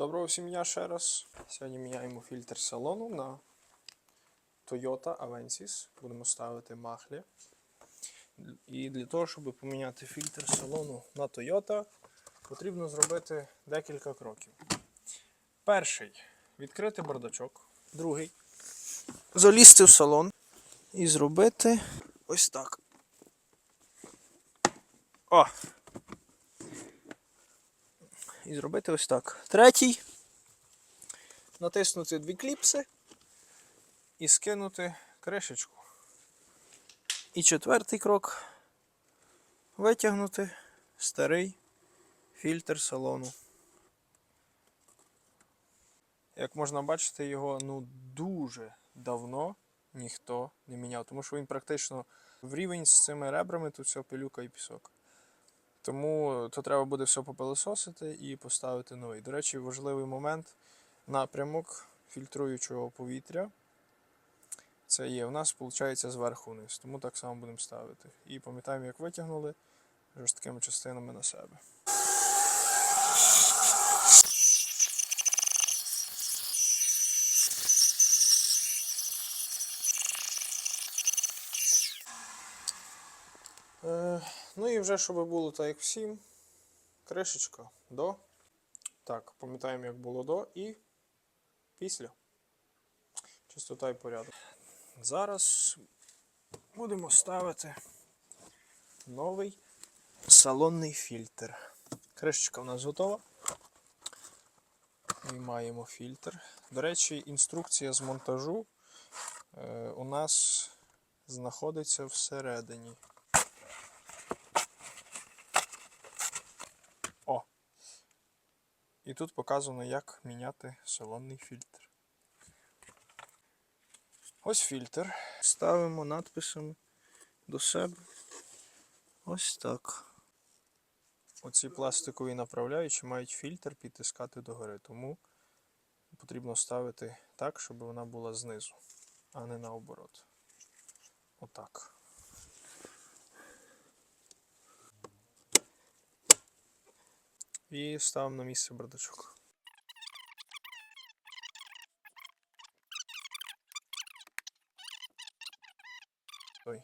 Доброго всім дня ще раз. Сьогодні міняємо фільтр салону на Toyota Avensis. Будемо ставити махлі. І для того, щоб поміняти фільтр салону на Toyota, потрібно зробити декілька кроків. Перший відкрити бардачок. Другий залізти в салон і зробити ось так. О! І зробити ось так. Третій. Натиснути дві кліпси і скинути кришечку. І четвертий крок витягнути старий фільтр салону. Як можна бачити, його ну дуже давно ніхто не міняв, тому що він практично в рівень з цими ребрами, тут все пилюка і пісок. Тому то треба буде все попилососити і поставити новий. До речі, важливий момент напрямок фільтруючого повітря. Це є. У нас виходить зверху вниз, тому так само будемо ставити. І пам'ятаємо, як витягнули жорсткими частинами на себе. Е, ну і вже, щоб було так, як всім, кришечка до. Так, пам'ятаємо, як було до і після. Чистота і порядок. Зараз будемо ставити новий салонний фільтр. Кришечка у нас готова. Виймаємо фільтр. До речі, інструкція з монтажу е, у нас знаходиться всередині. О! І тут показано, як міняти салонний фільтр. Ось фільтр. Ставимо надписами до себе. Ось так. Оці пластикові направляючі мають фільтр підтискати догори, тому потрібно ставити так, щоб вона була знизу, а не наоборот. Отак. І ставимо на місце бардачок. Ой,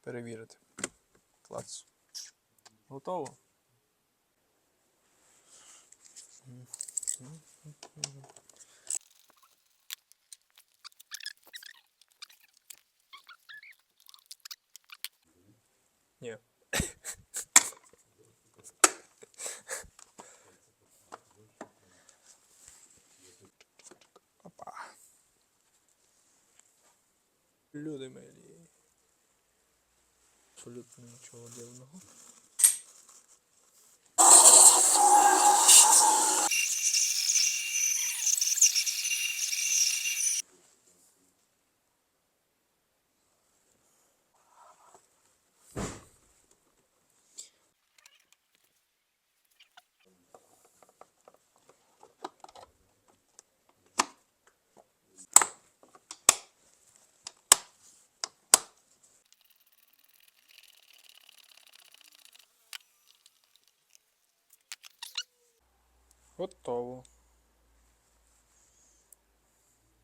перевірити. Клац. Готово. Ні. Люди милі. Абсолютно нічого дивного. Готово.